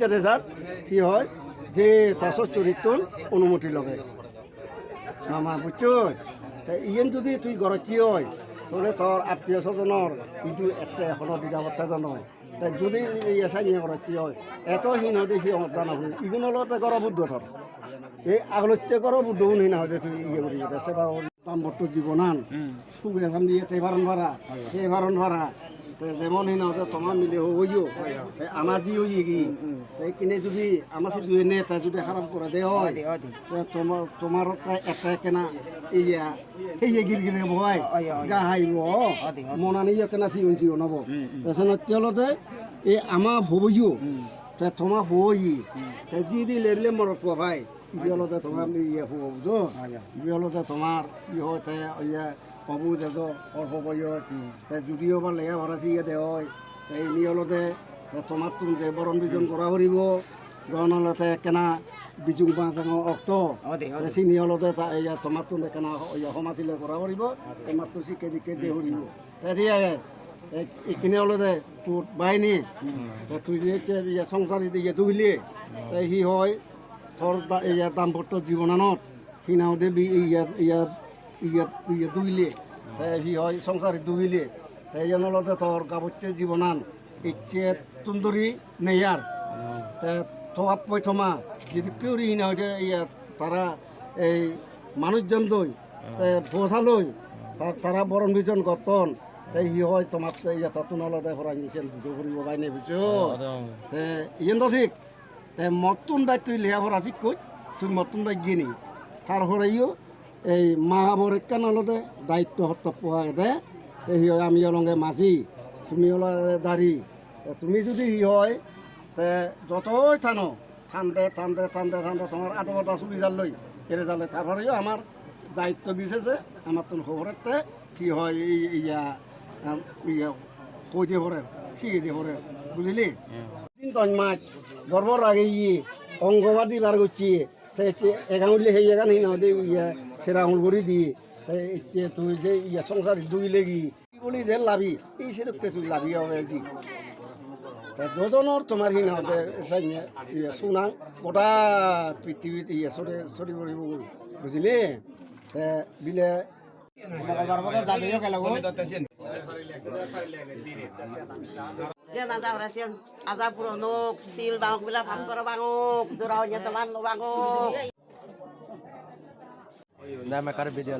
যাতে যাত কি হয়? যে তসর চরিত্র অনুমতি লবে। মামা বুঝছ? তা ইয়েন যদি তুই গরচি হয় তাহলে তোর আত্মীয় স্বজনের কিন্তু একটা এখনও নিরাপত্তা নয় তাই যদি এই এসা নিয়ে গরচি হয় এত হীন হতে সি অমতান হবে ইগুলো লগতে গর বুদ্ধ ধর এই আগলতে গর বুদ্ধ হীন হতে তুই ইয়ে করি এটা সেটা তাম বট্ট জীবনান সুবে সাম দিয়ে তেবারন ভাড়া তেবারন ভাড়া তো যেমন হীন হতে তোমার মিলে হইও আমার জি হই কি তাই কিনে যদি আমার সে দুই নে তাই যদি খারাপ করে দে হয় তোমার তোমার একটা কেনা ইয়া এই গির গিরে ভয় গা হাইব মনানি কেনা সি উনছি নব তাছাড়া তেলতে এই আমার হবইও তা তোমার হই তা জি দি লেবলে মরত ভাই বিয়লতে তোমার ইয়ে হব বিয়লতে তোমার ই হয় তাই ইয়া হবু যেত অল্প বয়স তাই যদিও বা লেয়া ভরাছি ইয়ে দে হয়। তাই নিয়লতে তা তোমার তুমি যে বরণ বিজন করা করিব গণলতে কেনা বিজুং পাঁচাঙ অক্ত। চিনি হলতে তোমার তুমি কেনা সমাতিলে কৰা কৰিব তোমাৰটো চিকে দিকে দে কৰিব তেতিয়া এইখিনি হলতে তোৰ বাইনি তা তুই যে সংসাৰী দিয়ে তাই সি হয় তোর দা- ইয়া দাম্পত্য জীবনানত সিনাওতে ইয়াত ইয়াত ইয়াত ইয়া দুইলি তাই সি হয় সংসাৰী দুইলি তাই ইয়ানলতে তোর গাবচ্ছে জীবনান ইচ্ছে তুন্দরি নেয়ার তা থোয়া পয়থমা যদি কেউ ঋণ হইতে ইয়া তারা এই মানুষজন দই তে বোঝালই তার তারা বরণ বিজন গতন তাই সি হয় তোমার ইয়া ততুন হলতে হরাই নিছেন বুঝো ফুরিব বাইনে বুঝো তে ইয়েন তো ঠিক তে মতুন বাই তুই লেহা শিখ কই তুই মতুন বাই গিনি তার হরাইও এই মা আমার কেন হলতে দায়িত্ব হর্তব্য হয় দে এই হয় আমি অলঙ্গে মাঝি তুমি হলো দাড়ি তুমি যদি ই হয়, তে যতই থানো ঠান্ডে ঠান্ডে ঠান্ডে ঠান্ডে তোমার আদবটা চুরি জাল লই এরে জালে তারপরেও আমার দায়িত্ব যে আমার তোর খবরেতে কি হয়, এই ইয়া ইয়া কই দিয়ে ভরে শিখে দিয়ে বুঝলি তিন কন মাছ বর্বর আগে ইয়ে অঙ্গবাদী বার করছি এগাউলি সেই এগান হিন দে ইয়া সেরা আঙুল করে দিয়ে তাই তুই যে ইয়া সংসার দুই লেগি বলি যে লাভি, এই সে তো কিছু লাভি তা দুজনের তোমার হিন হতে ইয়ে সুনাং গোটা পৃথিবীতে ইয়ে সরে সরি পড়িব বুঝলি বিলে Sian aja ora sian aja puronok sil bangok bila pangkor bangok ना मैं कर भी दिया